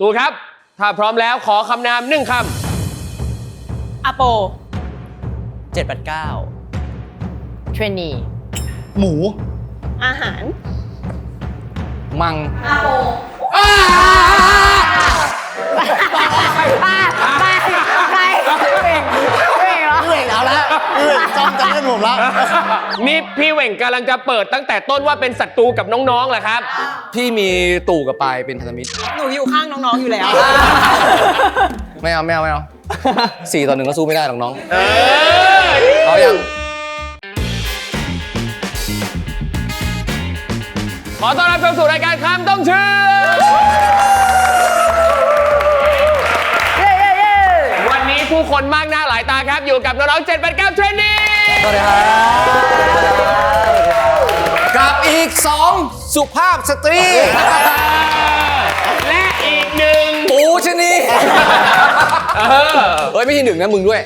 ตูครับ ถ้าพร้อมแล้วขอคำนามหนึ่งคอโป 789 เทรนนีหมู อาหาร มัง อาโปไเหรอเวงเอาละเวงจ้องจะเล่นผมละำนี่พี่เหว่งกำลังจะเปิดตั้งแต่ต้นว่าเป็นศัตรูกับน้องๆแหละครับ พี่มีตู่กับปายเป็นพันธมิตร หนูอยู่ข้างน้องๆอยู่แล้ว ไม่เอาไม่เอาไม่เอาสี่ต่อหนึ่งก็สู้ไม่ได้หรอกน้อง เออเอายังขอต้อนรับเข้าสู่รายการคำต้องเชื่อ ครับอยู่กับน้องๆ789เทรนนิ่สวัสดีครับกับอีกสองสุภาพสตรี และอีกหนึ่งปูชนีเฮ้ย ไม่ใช่หนึ่งนะมึงด้วย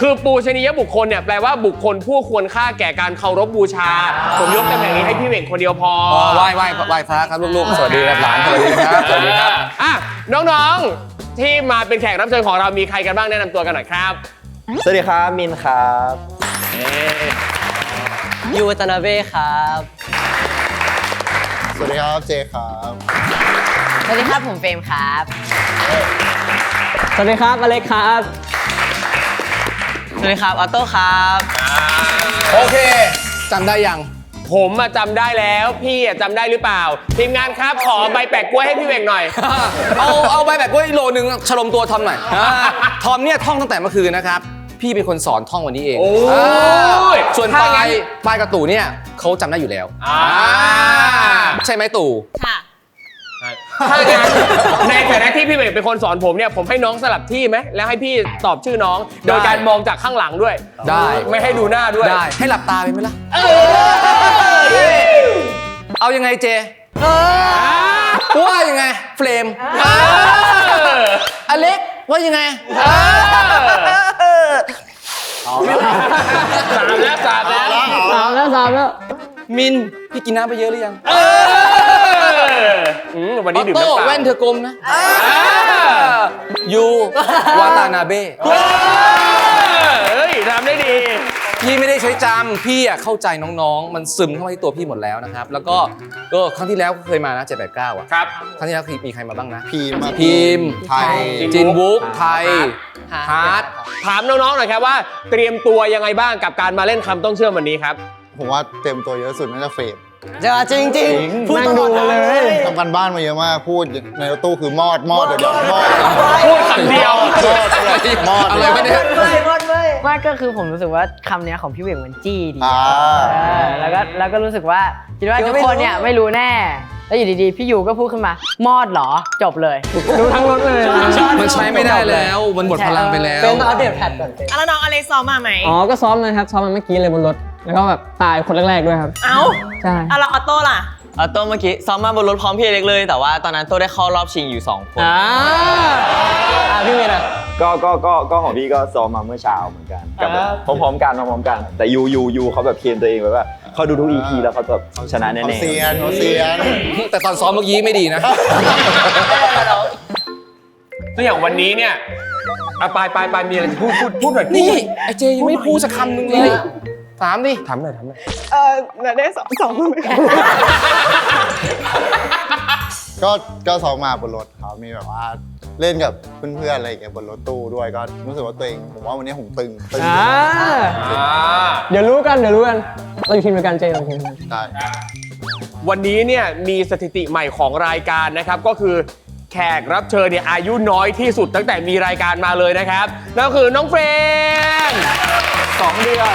คือปูชนียบุคคลเนี่ยแปลว่าบุคคลผู้ควรค่าแก่การเคารพบูชา ผมยกตำแหน่งนี้ให้พี่เหว่งคนเดียวพออ๋อไหว้ไหว้ไหว้พระครับลูกๆ สวัสดีครับหลานสวัสดีครับสวัสดีครับอะน้องๆที่มาเป็นแขกรับเชิญของเรามีใครกันบ้างแนะนำตัวกันหน่อยครับ สวัสดีครับมินครับยูวัตนาเบ้ครับ สวัสดีครับเจครับสวัสดีครับผมเฟรมครับ สวัสดีครับอเล็กครับ สวัสดีครับออโต้ครับ โอเคจำได้ยัง ผมมาจำได้แล้ว พี่อะจำได้หรือเปล่า ทีมงานครับขอใบแปะกล้วยให้พี่เหว่งหน่อย เอาเอาใบแบบกล้วยโลนึงฉลมตัวทอมหน่อยอ่าทอมเนี่ยท่องตั้งแต่เมื่อคืนนะครับ พี่เป็นคนสอนท่องวันนี้เองโอ้ยอ่าส่วนถ้าปลางั้ยนปลายกับตู่เนี่ยเขาจำได้อยู่แล้วอ่าใช่ไหมตู่ค่ะ ถ้างั้นในฐานะที่พี่เหว่งเป็นคนสอนผมเนี่ยผมให้น้องสลับที่ไหมแล้วให้พี่ตอบชื่อน้อง โดยการมองจากข้างหลังด้วย ได้ ไม่ให้ดูหน้าด้วย ได้ ให้หลับตาไปไหมล่ะ เอายังไงเจว่ายังไง เฟรมอเล็กว่ายังไงสามแล้วสามแล้วสามแล้วสามแล้ว มิน พี่กินน้ำไปเยอะหรือยังเอออืมวันอนี้อดื่มโต้น้ำเปล่าแว่นเธอกลมนะอ่ายูวาตานาเบ้เฮ้ยทำได้ดี พี่ไม่ได้ใช้จำพี่อะเข้าใจน้องๆ มันซึมเข้ามาที่ตัวพี่หมดแล้วนะครับ แล้วก็ก็ครั้งที่แล้วเคยมานะ789อะครับ ครั้งที่แล้วมีใครมาบ้างนะ พีมมาพิมพ์ไทย จินบุ๊กไทยฮาร์ดถามน้องๆหน่อยครับว่า เตรียมตัวยังไงบ้างกับการมาเล่นคำต้องเชื่อมวันนี้ครับ ผมว่าเต็มตัวเยอะสุดน่าจะเฟรมเจอจริงจริงพูดตลอดเลย ทำกันบ้านมาเยอะมากพูดในรถตู้คือมอดมอดเดี๋ยวเดี๋ยวมอดพูดคำเดียวมอดอะไรวะเนี่ยไม่ ก็คือผมรู้สึกว่าคำเนี้ยของพี่เหวี่ยงมันจี้ดีอ่า เออแล้วก็แล้วก็รู้สึกว่าคิดว่าทุกคนเนี่ยไม่รู้แน่ แล้วอยู่ดีๆ พี่ยูก็พูดขึ้นมา มอดเหรอจบเลย รู้ทั้งรถเลยมันใช้ไม่ได้แล้ว มันหมดพลังไปแล้ว เป็นต้องอัปเดตแพทก่อนเป็นแล้วน้องอเล็กซ้อมมาไหม อ๋อ ก็ซ้อมนะครับ ซ้อมมาเมื่อกี้เลยบนรถ แล้วก็แบบตายคนแรกๆด้วยครับ เอ้าใช่ เอาแล้วออโต้ล่ะ เออโต้เมื่อกี้ซ้อมมาบนรถพร้อมพี่เล็กเลย แต่ว่าตอนนั้นโต้ได้เข้ารอบชิงอยู่ 2 คน อ่า อ่าพี่เมย์อะก็ก็ก็ก็ของพี่ก็ซ้อมมาเมื่อเช้าเหมือนกันกับแบบพร้อมๆกันพร้อมๆกัน แต่ยูยูยูเขาแบบเคลมตัวเองไว้ว่าเขาดูทุก EP แล้วเขาแบบชนะแน่เขาๆเซียนเขาเซียน แต่ตอนซ้อมเมื่อกี้ไม่ดีนะ ก็อย่างวันนี้เนี่ยอะปลายปลายปลายมีอะไรจะพูดพูดพูดหน่อยนี่ไอเจยังไม่พูดสักคำหนึ่งเลย ถามดิ ถามหน่อยถามหน่อยเออได้สองสองคนก็ก็ซ้อมมาบนรถครับมีแบบว่า เล่นกับเพื่อนๆอะไรอย่างเงี้ยบนรถตู้ด้วยก็รู้สึกว่าตัวเองผมว่าวันนี้ผมตึงตึงอ่าอ่าเดี๋ยวรู้กันเดี๋ยวรู้กันเราอยู่ทีมเดียวกันเจเราอยู่ทีมเดียวกันได้วันนี้เนี่ยมีสถิติใหม่ของรายการนะครับก็คือแขกรับเชิญเนี่ยอายุน้อยที่สุดตั้งแต่มีรายการมาเลยนะครับนั่นก็คือน้องเฟรนสองเดือน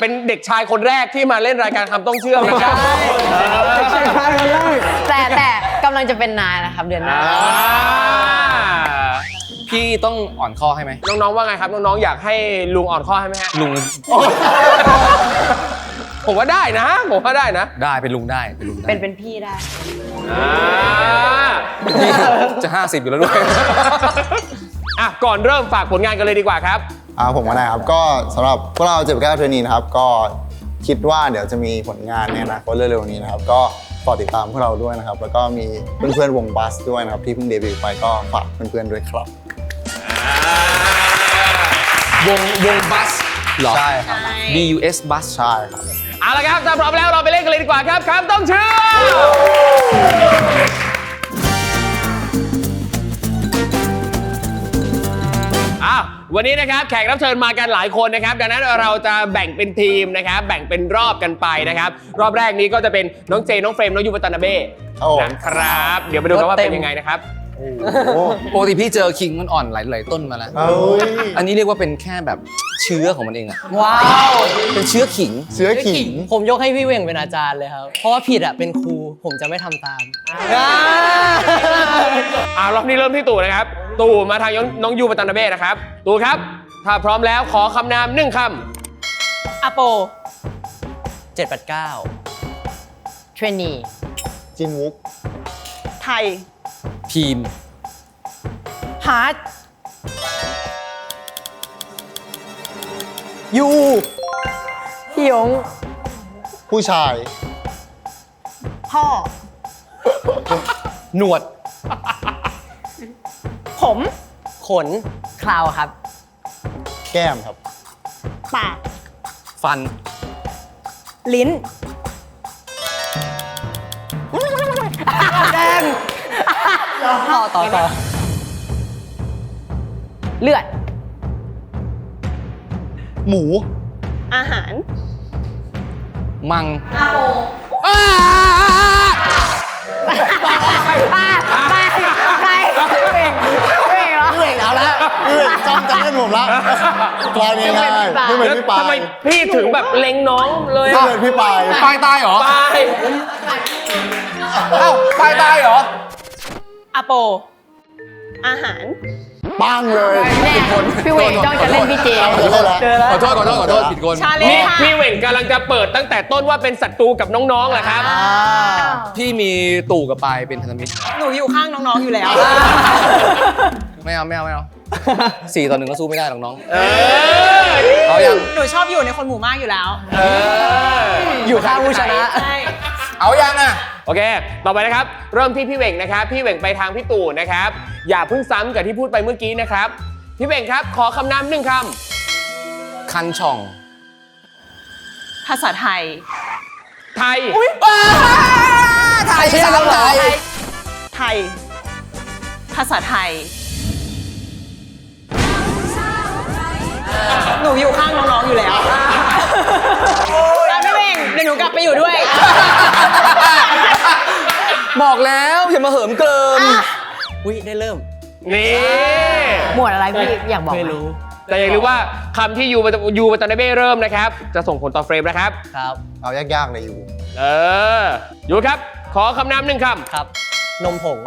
เป็นเด็กชายคนแรกที่มาเล่นรายการคำต้องเชื่อมนะครับใช่คนแรกแต่แต่กำลังจะเป็นนายนะครับเดือนหน้าอ่าพี่ต้องอ่อนข้อให้ไหมน้องๆว่าไงครับ น้องๆอยากให้ลุงอ่อนข้อให้ไหมฮะลุงผมว่าได้นะ ผมว่าได้นะได้เป็นลุงได้เป็นลุงได้เป็นเป็นพี่ได้ อ่านี่จะ 50 อยู่แล้วด้วย อะก่อนเริ่มฝากผลงานกันเลยดีกว่าครับ อ่าผมก็ได้ครับ ก็สำหรับพวกเราเจ็บแก้วเทรนนีนะครับ ก็คิดว่าเดี๋ยวจะมีผลงานในอนาคตเร็วๆนี้นะครับ ก็ฝากติดตามพวกเราด้วยนะครับ แล้วก็มีเพื่อนๆวงบัสด้วยนะครับ ที่เพิ่งเดบิวต์ไปก็ฝากเพื่อนๆด้วยครับ วงวงบัสเหรอ ใช่ครับ B U S บัสใช่ครับ เอาละครับถ้าพร้อมแล้วเราไปเล่นกันเลยดีกว่าครับคำต้องเชื่อ ววันนี้นะครับแขกรับเชิญมากันหลายคนนะครับ ดังนั้นเราจะแบ่งเป็นทีมนะครับ แบ่งเป็นรอบกันไปนะครับ รอบแรกนี้ก็จะเป็นน้องเจน้องเฟรมน้องยูวัตนาเบ้ครับผม นะครับ เดี๋ยวไปดูกันว่าเป็นยังไงนะครับ ปกติพี่เจอคิงมันอ่อนหลายๆต้นมาแล้ว เอ้ยอันนี้เรียกว่าเป็นแค่แบบเชื้อของมันเองอะว้าวเป็นเชื้อขิงเชื้อขิง ผมยกให้พี่เวงเป็นอาจารย์เลยครับ เพราะว่าผิดอะเป็นครูผมจะไม่ทำตาม อ่ารอบนี้เริ่มที่ตู่นะครับ ตู่มาทางน้องยูวัตนาเบ้นะครับ ตู่ครับ ถ้าพร้อมแล้วขอคำนามหนึ่งคอโป 789 เทรนนีจินวุกไทยพีม ฮาร์ดยูพี่ยงผู้ชาย พ่อ หนวด ผมขนคลาวครับ แก้มครับ ปาก ฟัน ลิ้น แดงต่อต่อต่อเลือด หมู อาหาร มังไปไป ละเวงจำจะเล่นผมละกลายเป็นไงไม่ำเหมือนพี่ปาทำไมยพี่ถึงแบบเล็งน้องเลยไม่เหมือนพี่ปายปลายตายเหรอ ไปเอ้าปลายตายเหรอ อโป อาหารปังเลยแน่พี่เวงจ้องจะเล่นพี่เจเอาเลยละขอโทษขอโทษขอโทษผิดคนชาเลนนี่จ์ค่ะพี่เหว่งกำลังจะเปิดตั้งแต่ต้นว่าเป็นศัตรูกับน้องๆแหละครับ พี่มีตู่กับปายเป็นพันธมิตรหนูอยู่ข้างน้องๆอยู่แล้ว ไม่เอาไม่เอาไม่เอา สี่ต่อหนึ่งก็สู้ไม่ได้หรอกน้องเออเอายัง หนูชอบอยู่ในคนหมู่มากอยู่แล้วเอออยู่ข้างผู้ชนะ ใช่ เอายังอะ โอเค ต่อไปนะครับ เริ่มที่พี่เหว่งนะครับ พี่เหว่งไปทางพี่ตู่นะครับ อย่าเพิ่งซ้ำกับที่พูดไปเมื่อกี้นะครับ พี่เหว่งครับ ขอคำนามหนึ่งคคันช่อง ภาษาไทยำ ไทย ไทยสามไทยไทย ภาษาไทย หนูอยู่ข้างน้องๆอยู่แล้วตามพี่เวงเดี๋ยวหนูกลับไปอยู่ด้วย บอกแล้วอย่ามาเหิมเกลิมอุ้ยได้เริ่ม นี่หมวดอะไรพี่อยากบอกไหไม่มรู้ แต่อย่าลืมว่าคำที่ยูบัตยูบัตนาเบ้เริ่มนะครับ จะส่งผลต่อเฟรมนะครับ ครับ เอายากๆเลยอยู่เออยูครับ ขอคำนามหนึ่งคครับ นมผง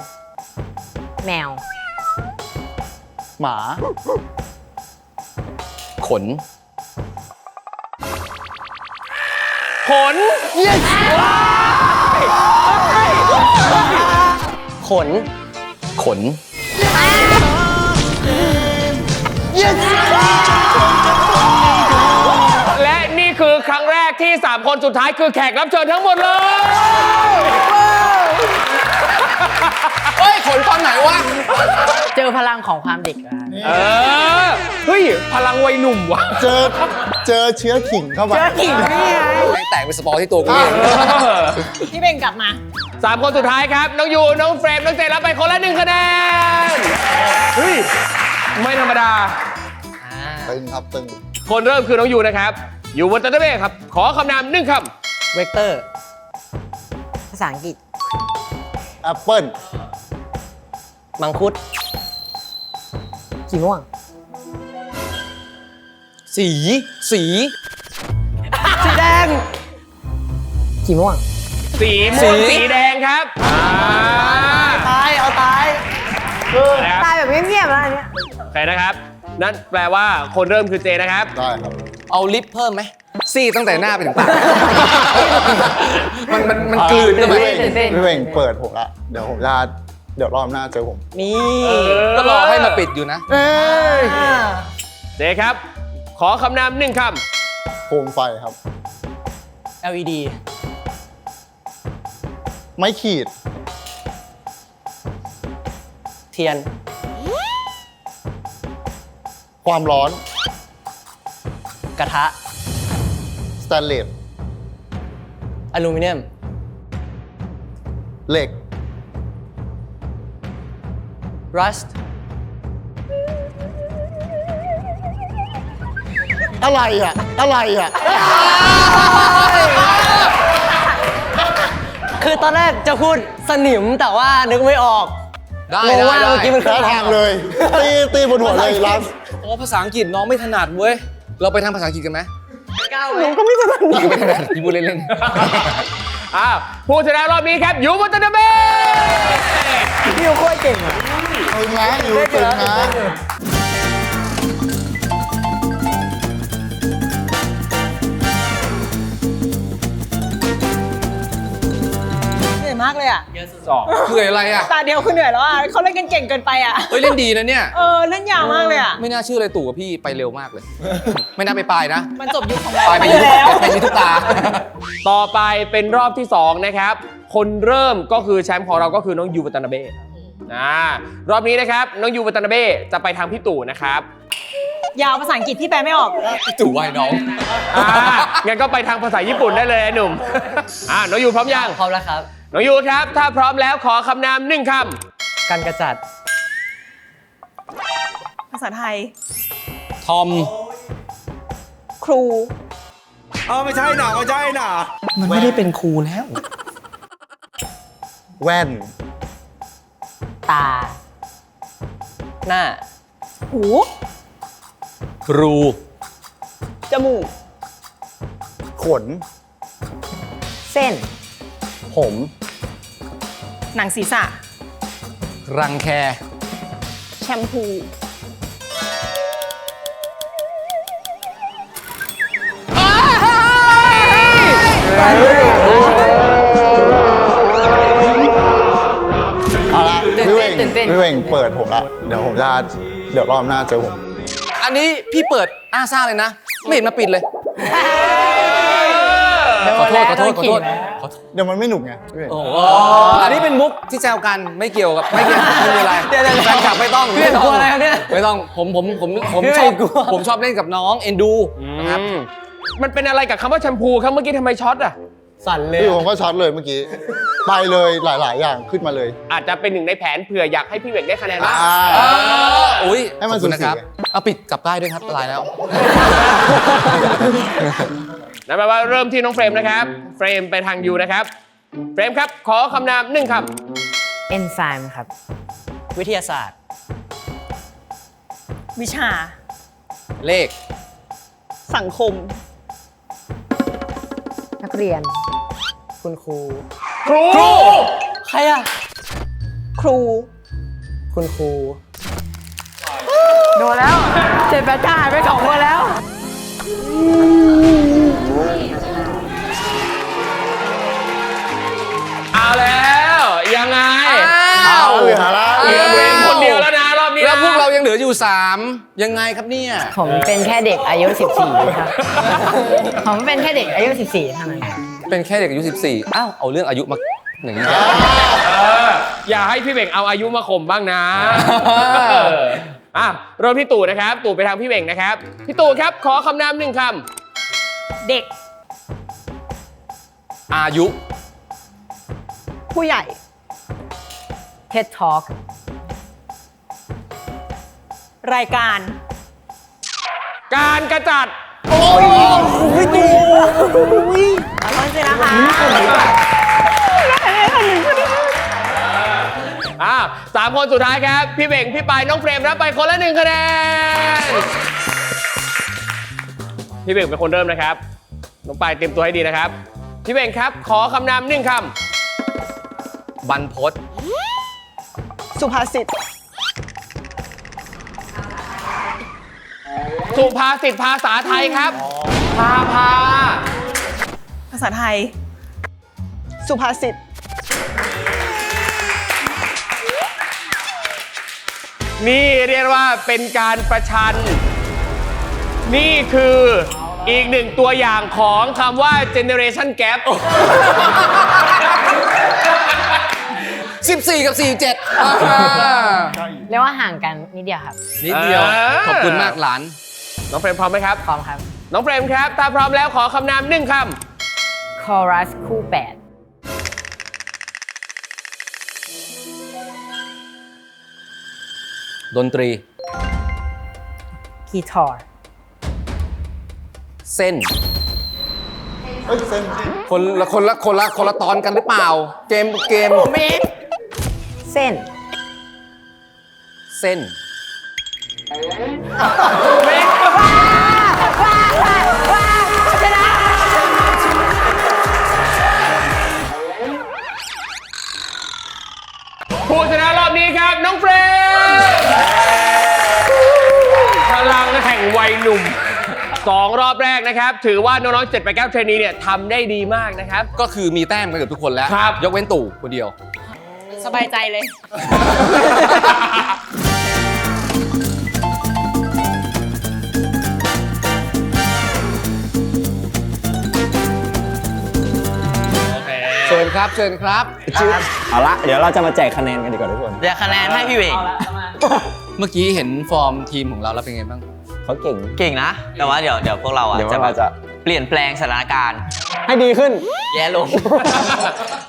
แมว หมา ขนำขน ขนขนและนี่คือครั้งแรกที่ 3 คนสุดท้ายคือแขกรับเชิญทั้งหมดเลย เฮ้ย ขนตอนไหนวะ เจอพลังของความเด็กอะ เออ เฮ้ย พลังวัยหนุ่มว่ะ เจอเจอเชื้อขิงเข้าไปเจอขิงนี่ไงแม่งแตกเป็นสปอร์ที่ตัวกูเองพี่เบงกลับมาสามคนสุดท้ายครับ น้องยู น้องเฟรม น้องเจรับไปคนละหนึ่งคะแนน เฮ้ย ไม่ธรรมดาอ่าตึงครับตึงคนเริ่มคือน้องยูนะครับ อยู่บนตันเบ้ครับ ขอคำนามหนึ่งคเวกเตอร์ ภาษาอังกฤษ แอปเปิ้ลมังคุด สีม่วง สี สี สีแดง สีม่วงำสีม่วงสี สีแดงครับอ่าตาย เอาตาย นะครับตายแบบเงียบๆแล้วอันเนี้ยโอเคนะครับ นั่นแปลว่าคนเริ่มคือเจนะครับ ได้ครับ เอาลิปเพิ่มไหมซี่ตั้งแต่หน้าไปถึงปาก มันมันมันกลืนเข้าไปตื่นเต้นพี่เวงเปิดผมละ เดี๋ยวผมจะ เดี๋ยวรอบหน้าเจอผม นี่ก็รอให้มาปิดอยู่นะเจครับ ขอคำนามหนึ่งคโคมไฟครับ LED ไม้ขีด เทียน ความร้อน กระทะ สแตนเลสอลูมิเนียม เหล็ก รัสอะไรอะ อะไรอะ คือตอนแรกจะพูดสนิมแต่ว่านึกไม่ออกได้งงได้ว่าได้ เมื่อกี้มันคือแพ้อะไร ทางเลย ตีตีบนหัวเลยรับโอ้ภาษาอังกฤษน้องไม่ถนัดเว้ย เราไปทางภาษาอังกฤษกันไหมหนูก็ไม่ถนัดพี่ไม่ถนัดพี่พูดเล่น อ้าวผู้ชนะรอบนี้ครับยูวัตนาเบะพี่โคตรเก่งอะตึงนะอยู่ตึงนะ มากเลยอะๆคืออะไรอะตาเดียวคือเหนื่อยแล้วอะเขาเล่นกันเก่งเกินไปอะเฮ้ยเล่นดีนะเนี่ยเออเล่นยาวมากเลยอะไม่น่าเชื่อเลยตู่กับพี่ไปเร็วมากเลย ไม่น่าไปปลายนะ มันจบยุคของเราปลายไปไปยุแล้วไปยุทุกตา ต่อไปเป็นรอบที่2นะครับ คนเริ่มก็คือแชมป์ของเราก็คือน้องยูวัตนาเบะอ่ารอบนี้นะครับน้องยูวัตนาเบะจะไปทางพี่ตู่นะครับยาวภาษาอังกฤษที่แปลไม่ออกตู่วายน้องอ่างั้นก็ไปทางภาษาญี่ปุ่นได้เลยไอ้หนุ่ม อ่าน้องยูพร้อมยัง พร้อมแล้วครับ น้องยูครับ ถ้าพร้อมแล้วขอคำนามหนึ่งคการกระจัด ภาษาไทย ทอม ครูมันไม่ได้เป็นครูแล้ว แว่น ตา หน้า หู ครู จมูก ขน เส้น ผม หนังศีรษะ รังแค แชมพู เอาละตื่นพี่เต้เวนงตื่นเต้น พี่เวงเปิดผมละ เดี๋ยวผมจะเดี๋ยวรอบหน้าเจอผม อันนี้พี่เปิดอ้าซ่าเลยนะ ไม่เห็นมาปิดเลย ขอโทษขอโทษขอโทษขอโทษเดี๋ยวมันไม่หนุกไงพี่เวงโอ้โหอันนี้เป็นมุกที่แซวกันไม่เกี่ยวกับไม่เกี่ยวไม่มีอะไรแฟนคลับไม่ต้องพี่เวงกลัวอะไรครับเนี่ยไม่ต้องผมผมผมผมพี่เวงชอบกลัวผมชอบเล่นกับน้องเอ็นดูำนะครับอืมมันเป็นอะไรกับคำว่าแชมพูครับเมื่อกี้ทำไมช็อตอะสั่นเลยพี่ผมก็ช็อตเลยเมื่อกี้ไปเลยหลาย ๆ อย่างขึ้นมาเลย อาจจะเป็นหนึ่งในแผนเผื่ออยากให้พี่เหวงได้คะแนนบ้างอ่าอุ้ยให้มันขอบคุณนะครับสูสีเอาปิดกลับได้ด้วยครับตายแล้ว นั่นแปลว่าเริ่มที่น้องเฟรมนะครับ เฟรมไปทางยูนะครับ เฟรมครับ ขอคำนามหนึ่งคเอนไซม์ครับ วิทยาศาสตร์ วิชา เลข สังคม นักเรียน คุณครูำครูใครอะ ครู คุณครู โดนแล้ว เจ็ดแปดเก้าหายไปสองคนแล้ว ลืออยู่ 3 ยังไงครับเนี่ย ผมเป็นแค่เด็กอายุ 14 ครับ ผมเป็นแค่เด็กอายุ 14เท่านั้นครับเป็นแค่เด็กอายุ 14 อ้าว เอาเรื่องอายุมาอย่างนี้เอออย่าให้พี่เหวงเอาอายุมาข่มบ้างนะเอออะเริ่มที่ตู่นะครับ ตู่ไปทางพี่เหวงนะครับ พี่ตู่ครับ ขอคำนามหนึ่งคเด็กอายุผู้ใหญ่ TED Talk รายการำการกระจัด ขอโทษด้วยนะคะอะสามคนสุดท้ายครับ พี่เหวงพี่ปาย น้องเฟรม รับไปคนละหนึ่งคะแนน พี่เหวงเป็นคนเริ่มนะครับ น้องปายเตรียมตัวให้ดีนะครับ พี่เหวงครับ ขอคำนามหนึ่งคบรรพตสุภาษิต สุภาษิตภาษาไทยครับ พาพา ภาษาไทย สุภาษิต นี่เรียกว่าเป็นการประชัน นี่คืออีกหนึ่งตัวอย่างของคำว่า generation gap 14 กับ 47อ่าเรียกว่าห่างกันนิดเดียวครับ นิดเดียว ขอบคุณมากหลาน น้องเฟรมพร้อมไหมครับ พร้อมครับ น้องเฟรมครับ ถ้าพร้อมแล้วขอคำนามหนึ่งคคอรัสคู่แปดดนตรี กีตาร์เส้น เอ้ยเส้นคนละคนละคนละคนละตอนกันหรือเปล่า เกมเกม เส้น เส้นำ ผู้ชนะรอบนี้ครับ น้องเฟรมพลังแห่งวัยหนุ่มสองรอบแรกนะครับ ถือว่าน้องๆ7 8 9เทรนนีเนี่ยทำได้ดีมากนะครับ ก็คือมีแต้มกันเกือบทุกคนแล้ว ครับ ยกเว้นตู่คนเดียว สบายใจเลย ครับ เชิญครับเอาละเดี๋ยวเราจะมาแจกคะแนนกันดีกว่าทุกคน เดี๋ยวคะแนนให้พี่เวงเมื่อกี้เห็นฟอร์มทีมของเราแล้วเป็นไงบ้าง เขาเก่ง เก่งนะ แต่ว่าเดี๋ยวเดี๋ยวพวกเราอะเดี๋ยวจะเราจะ เปลี่ยนแปลงสถานการณ์ ให้ดีขึ้น แย่ลง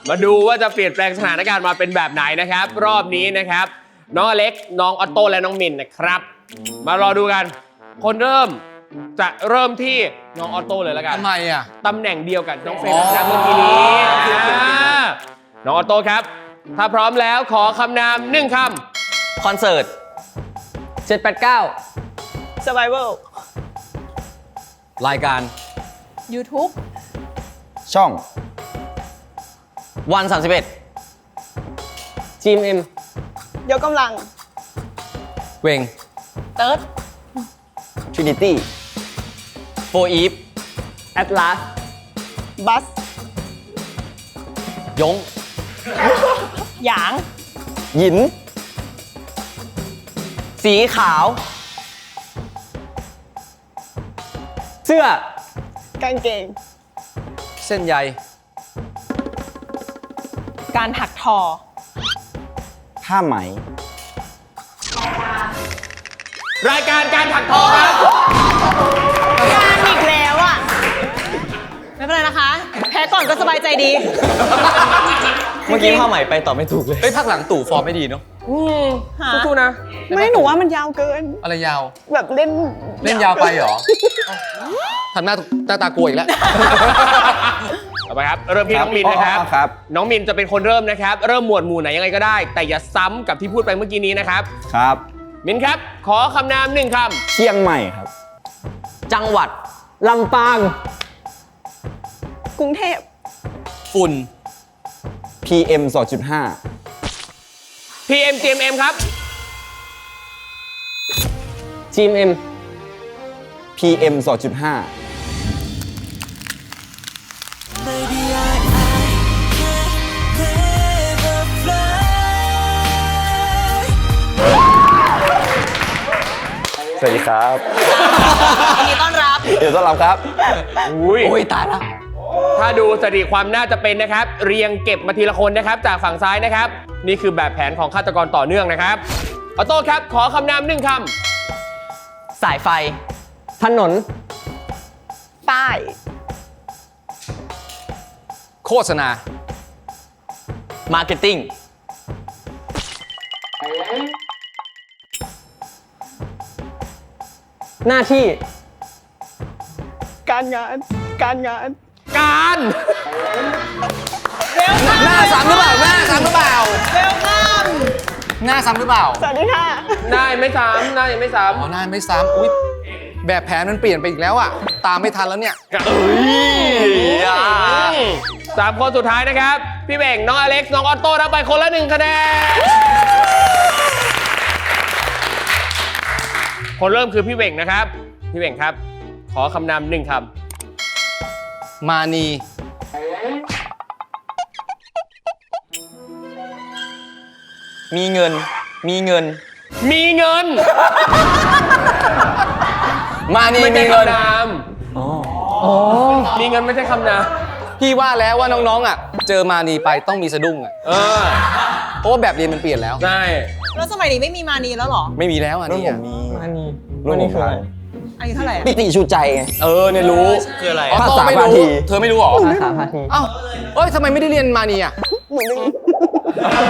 มาดูว่าจะเปลี่ยนแปลงสถานการณ์มาเป็นแบบไหนนะครับ รอบนี้นะครับ น้องอเล็ก น้องออโต้และน้องมินนะครับ มารอดูกัน คนเริ่ม จะเริ่มที่น้องออโต้เลยแล้วกันทำไมอะ ตำแหน่งเดียวกับน้องเฟรมอ๋อนะครับเมื่อกี้นี้อ่าน้องออโต้ครับ ถ้าพร้อมแล้วขอคำนามหนึ่งคคอนเสิร์ต 789 Survival รายการ YouTube ช่อง วัน 31 GMM ยกกำลัง เวง เติร์ด Trinity โฟอีฟ Atlas บัส ยง หยาง หยิน สีขาว เสื้อ กางเกง เส้นใย การถักทอ ผ้าไหมำรายการการถักทอครับ อนก็สบายใจดี เมื่อกี้ผ้าไหมไปต่อไม่ถูกเลยเฮ้ยพักหลังตู่ฟอร์มไม่ดีเนาะหา สู้ๆนะ ไม่หนูว่ามันยาวเกิน อะไรยาว แบบเล่นเล่นยาวไปเหรอทำหน้าหน้าตากลัวอีกแล้ว ต่อไปครับ เริ่มที่น้องมินนะครับ อ๋อครับ น้องมินจะเป็นคนเริ่มนะครับ เริ่มหมวดหมู่ไหนยังไงก็ได้ แต่อย่าซ้ำกับที่พูดไปเมื่อกี้นี้นะครับ ครับ มินครับ ขอคำนามหนึ่งคเชียงใหม่ครับ จังหวัดลำปาง กรุงเทพ ฝุ่น PM 2.5ำ PM GMM ครับ GMM PM 2.5สวัสดีครับ ยินดีต้อนรับ เดี๋ยวต้อนรับครับ อุ้ย โอ้ยตายละ ถ้าดูสถิติความน่าจะเป็นนะครับ เรียงเก็บมาทีละคนนะครับ จากฝั่งซ้ายนะครับ นี่คือแบบแผนของฆาตกรต่อเนื่องนะครับออโต้ครับ ขอคำนามหนึ่งคสายไฟ ถนน ป้าย โฆษณา มาร์เก็ตติ้ง หน้าที่ การงาน การงานำการหน้าซ้ำหรือเปล่า หน้าซ้ำหรือเปล่า เวลคัมหน้าซ้ำหรือเปล่า สวัสดีค่ะได้ไม่ซ้ำได้ยังไม่ซ้อ๋อหน้าไม่ซ้ำอุ้ยแบบแผนมันเปลี่ยนไปอีกแล้วอะตามไม่ทันแล้วเนี่ยำเอ้ยสามคนสุดท้ายนะครับ พี่เบ่งน้องอเล็กซ์น้องออโต้รับไปคนละหนึ่งคะแนนคนเริ่มคือพี่เบ่งนะครับ พี่เบ่งครับ ขอคำนามหนึ่งค มานี มีเงิน มีเงินำมีเงินมานีไม่มีใช่เงิน คำนามมีเงินไม่ใช่คำนามพี่ว่าแล้วว่าน้องๆอะ เจอมานีไปต้องมีสะดุ้งอะเออเพราะว่าแบบเรียนมันเปลี่ยนแล้ว ใช่แล้วสมัยนี้ไม่มีมานีแล้วเหรอ ไม่มีแล้วอันรุ่นนี้ผมอะมีอันนี้รุ่อันนผนี้มคืออะไร อายุเท่าไหร่อะปิติชูใจไง เออเนี่ยรู้คืออะไรอ๋ออะโตภาษาไม่พารู้ทีเธอไม่รู้เหรอภาษาพาทีเอ้าเอ้ยทำไมไม่ได้เรียนมานี่อะ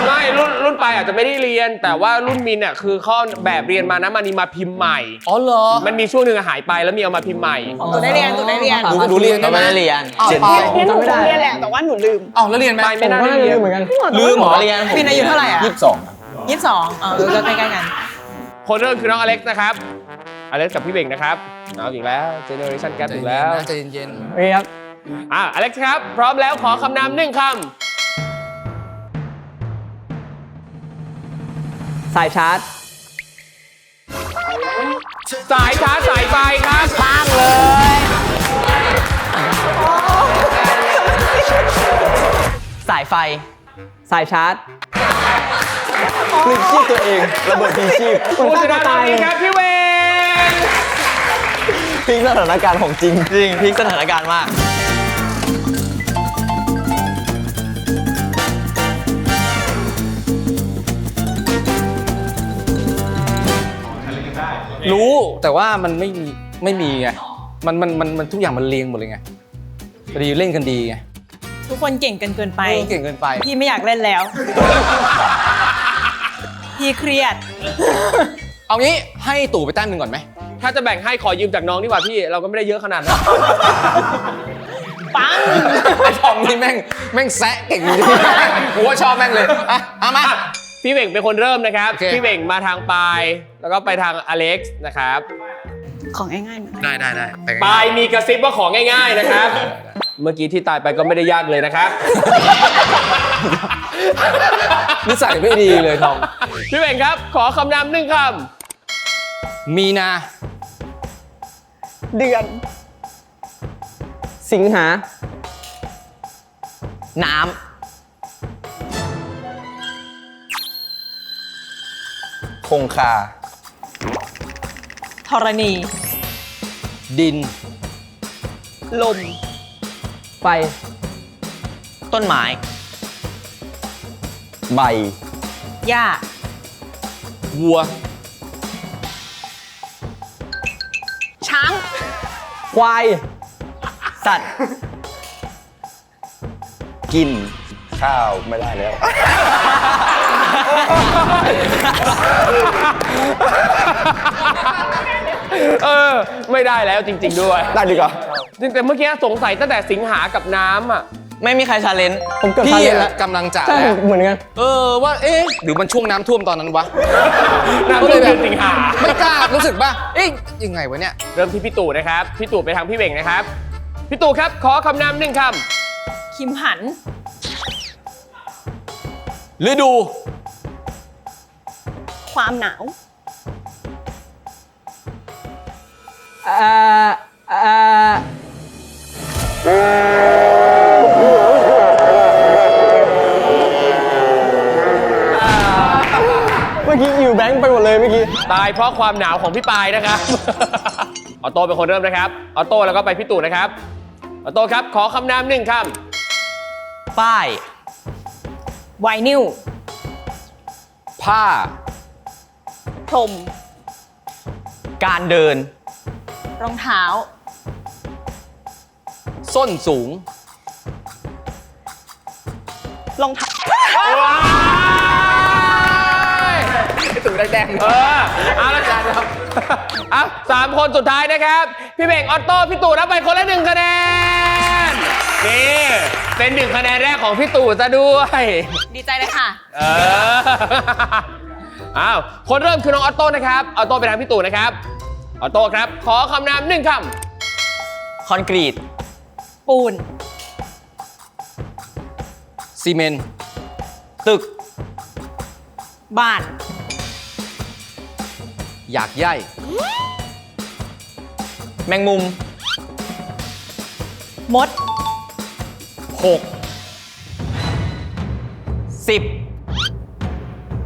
ไม่รุ่นรุ่นไปอาจจะไม่ได้เรียน แต่ว่ารุ่นมินเนี่ยคือข้อแบบเรียนมานะมันมีมาพิมพ์ใหม่ อ๋อเหรอมันมีช่วงหนึ่งหายไปแล้วมีเอามาพิมพ์ใหม่ตัวได้เรียนตัวได้เรียนหนูหนูเรียนก็ใช่ไหมไม่ได้เรียนอ้าวไปผมจำไม่ได้เรียนแหละแต่ว่าหนูลืมอ้าวแล้วเรียนไหมไปไม่น่าผมก็ได้น่าจะเรียลืนมเหมือนกันลืมเหรอเรียนผมมินอายุเท่าไหร่อะยี่สิบสองยี่สิบสองเออก็ใกล้ๆกัน คนเริ่มคือน้องอเล็กซ์นะครับ อเล็กซ์กับพี่เบ่งนะครับเอาอีกแล้วเจเนอเรชันแกใจอีกเย็แล้นวนะใจเย็นโอเคครับอะอเล็กซ์ครับ พร้อมแล้วขอคำนามหนึ่งคสายชาร์จำสายชาร์จสายไฟครับตั้งเลย สายไฟ สายชาร์จพลิกชีพตัวเองระเบิดพลิกชีพผู้ชนะตอนนี้ครับพี่เวง พลิกสถานการณ์ของจริง จริงพลิกสถานการณ์มากๆรู้แต่ว่ามันไม่มีไม่มีไงมันมันมันมันทุกอย่างมันเรียงหมดเลยไงพอดีเล่นกันดีไงทุกคนเก่งกันเกินไปเออเก่งเกินไป พี่ไม่อยากเล่นแล้ว พี่เครียด เอางี้ให้ตู่ไปแต้มหนึ่งก่อนไหม ถ้าจะแบ่งให้ขอยืมจากน้องดีกว่าพี่ เราก็ไม่ได้เยอะขนาดนั้น ปัง ไอ้ทอมนี่แม่งแม่งแซะเก่งจริงๆกูว่าชอบแม่งเลยอะเอามา พี่เบ่งเป็นคนเริ่มนะครับ โอเค พี่เบ่งมาทางปลาย แล้วก็ไปทางอเล็กซ์นะครับของง่ายๆเหมือนกันได้ได้ได้ไปปลายมีกระซิบว่าของง่าย ๆนะครับ เมื่อกี้ที่ตายไปก็ไม่ได้ยากเลยนะครับ นิสัยไม่ดีเลยทอม พี่เบ่งครับ ขอคำนามหนึ่งค มีนา เดือน สิงหา น้คงคา ธรณี ดิน ลม ไฟำต้นไม้ ใบ หญ้า วัว ควาย สัตว์ กิน ข้าวไม่ได้แล้วำเออ ไม่ได้แล้วจริง ๆ ด้วย ได้ดีกว่าจริงแต่เมื่อกี้สงสัยตั้งแต่สิงหากับน้ำอะ ไม่มีใครชาเลนจ์ผมเกือบพี่ทาเล่นอะแล้วกำลังจะใช่แล้วเหมือนกันเออว่าเอ๊ะหรือมันช่วงน้ำท่วมตอนนั้นวะ น้ำท่วมเดือนสิงหา ไม่กล้ารู้สึกป่ะเอ๊ะยังไงวะเนี่ย เริ่มที่พี่ตู่นะครับ พี่ตู่ไปทางพี่เบ่งนะครับ พี่ตู่ครับ ขอคำนามหนึ่งคคิมหัน ฤดู ความหนาวเอ่อเอ่อ เลยเมื่อกี้ำตายเพราะความหนาวของพี่ปายนะครับ ออโต้เป็นคนเริ่มนะครับ ออโต้แล้วก็ไปพี่ตู่นะครับ ออโต้ครับ ขอคำนามหนึ่งคป้าย ไวนิวผ้า พรมการเดิน รองเท้า ส้นสูง รองเท้าำว้าย ตู่ได้แต้มเออเอาละกันครับอะสามคนสุดท้ายนะครับ พี่เบ่งออโต้พี่ตู่รับไปคนละหนึ่งคะแนนนี่เป็นหนึ่งคะแนนแรกของพี่ตู่ซะด้วยดีใจเลยค่ะ เอออ้าวคนเริ่มคือน้องออโต้นะครับออโต้ไปทางพี่ตู่นะครับออโต้ครับ ขอคำนามหนึ่งคคอนกรีต ปูน ซีเมนต์ ตึก บ้าน อยากย่ายแมงมุมมดหกสิบ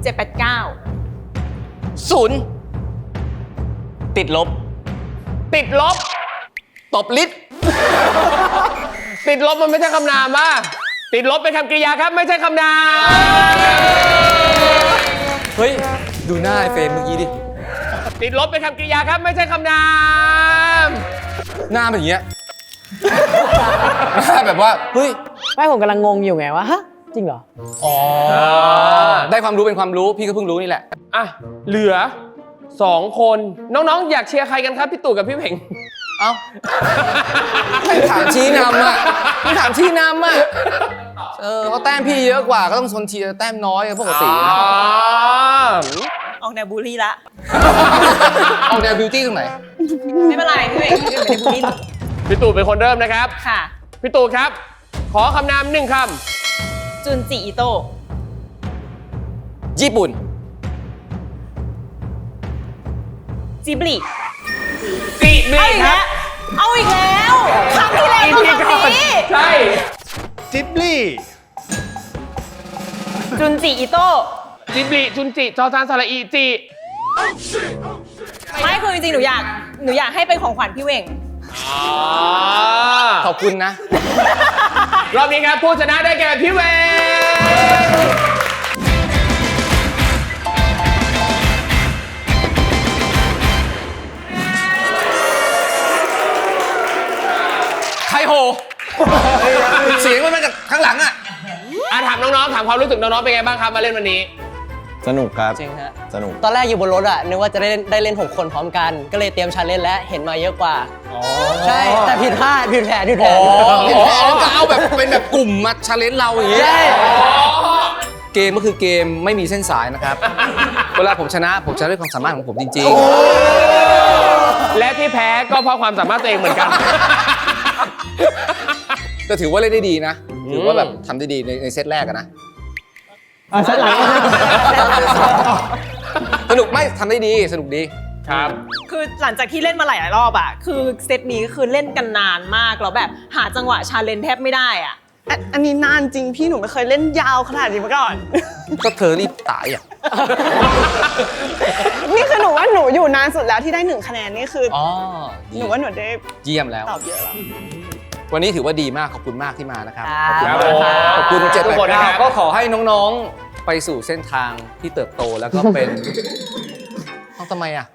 เจ็ดแปดเก้าศูนย์ติดลบ ติดลบ ตบลิดติดลบมันไม่ใช่คำนามป่ะติดลบเป็นคำกริยาครับ ไม่ใช่คำนาม เฮ้ย ดูหน้าไอ้เฟรมเมื่อกี้ดิ ติดลบเป็นคำกริยาครับไม่ใช่คำนาม หน้าเป็นอย่างเงี้ย หน้าแบบว่า เฮ้ย ไม่ผมกำลังงงอยู่ไงว่าฮะจริงเหรอ อ๋อ ได้ความรู้เป็นความรู้ พี่ก็เพิ่งรู้นี่แหละ อะ เหลือสองคน น้องๆ อยากเชียร์ใครกันครับ พี่ตู่กับพี่เพ่ง เอ้า ไม่ถามชี้นำอะไม่ถามชี้นำอะ เออเขาแต้มพี่เยอะกว่าก็ต้องชนทีละแต้มน้อยปกตินะออ กแนวบูลลี่ละเอาแนวบิวตี้ตรงไหน ไม่เป็นไรพี่เอกพี่เอกไม่ได้บูลลี่พี่ตู่เป็นคนเริ่มนะครับ ค่ะ พี่ตู่ครับ ขอคำนามหนึ่งคจุนจิอิโตะญี่ปุ่น จิบลิำจิบีเอาอีกครัแล้บวเอาอีกแล้วครั้งที่แล้วก็ครั้งนี้ใช่ จิบลี่ จุนจิอิโตะ จิบลีจุนจิจอจานสระอีจิไม่คือจริงๆหนูอยากหนูอยากให้เป็นของขวัญพี่เวงอ่าขอบคุณนะ รอบนี้ครับผู้ชนะได้แก่พี่เวงใครโห เสียงมันมาจากข้างหลังอะ อะถามน้องๆ ถามความรู้สึกน้องๆ เป็นไงบ้างครับมาเล่นวันนี้ สนุกครับ จริงฮะ สนุก ตอนแรกอยู่บนรถอะนึกว่าจะได้เล่นได้เล่น 6 คนพร้อมกัน ก็เลยเตรียมชาเลนจ์และเห็นมาเยอะกว่า ใช่ แต่ผิดพลาดผิดแผนผิดแผอ๋นออ๋อก็เอาแบบเป็นแบบกลุ่มมาชาเลนจ์เราอย่างงี้ใช่ เกมก็คือเกมไม่มีเส้นสายนะครับ เวลาผมชนะผมชนะด้วยความสามารถของผมจริงและที่แพ้ก็เพราะความสามารถตัวเองเหมือนกัน ๆ แต่ถือว่าเล่นได้ดีนะ ถือว่าแบบทำได้ดีในในเซตแรกอะนะ อะเซตหลังสนุกไม่ทำได้ดีสนุกดีครับ คือหลังจากที่เล่นมาหลายๆรอบอะคือเซตนี้คือเล่นกันนานมากแล้วแบบหาจังหวะชาเลนจ์แทบไม่ได้อะอันอันนี้นานจริงพี่หนูไม่เคยเล่นยาวขนาดนี้มาก่อน ก็เธอรีบตายอะ นี่คือหนูว่าหนูอยู่นานสุดแล้วที่ได้หนึ่งคะแนนนี่คือออ๋อหนูว่าหนูได้เยี่ยมแล้ว ตอบเยอะแล้ว วันนี้ถือว่าดีมากขอบคุณมากที่มานะครับครับขอบคุณมากครับขอบคุณเจ็ดทุแปกดคนนะครัเก้าบก็ขอให้น้องๆ ไปสู่เส้นทางที่เติบโตแล้วก็เป็นเอา ทำไมอะ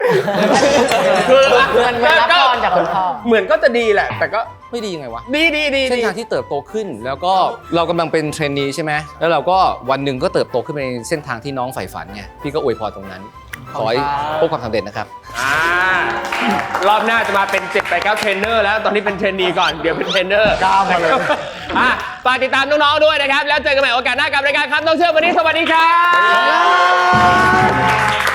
คือเหมือนเหมือนรับพรจากคุณพ่อ เหมือนก็จะดีแหละ แต่ก็ไม่ดียังไงวะ ดีดีดีเส้นดีทางที่เติบโตขึ้น แล้วก็เรากำลังเป็นเทรนนีใช่ไหมแล้วเราก็วันหนึ่งก็เติบโตขึ้นไปในเส้นทางที่น้องใฝ่ฝันไงพี่ก็อวยพรตรงนั้น ขอให้พบความสำเร็จนะครับอ่ารอบหน้าจะมาเป็น7ไป9เทรนเนอร์แล้วตอนนี้เป็นเทรนนีก่อนเดี๋ยวเป็นเทรนเนอร์ก้าวมาเลยอะฝากติดตามน้องๆด้วยนะครับ แล้วเจอกันใหม่โอกาสหน้ากับรายการครับต้องเชื่อวันนี้สวัสดีครับ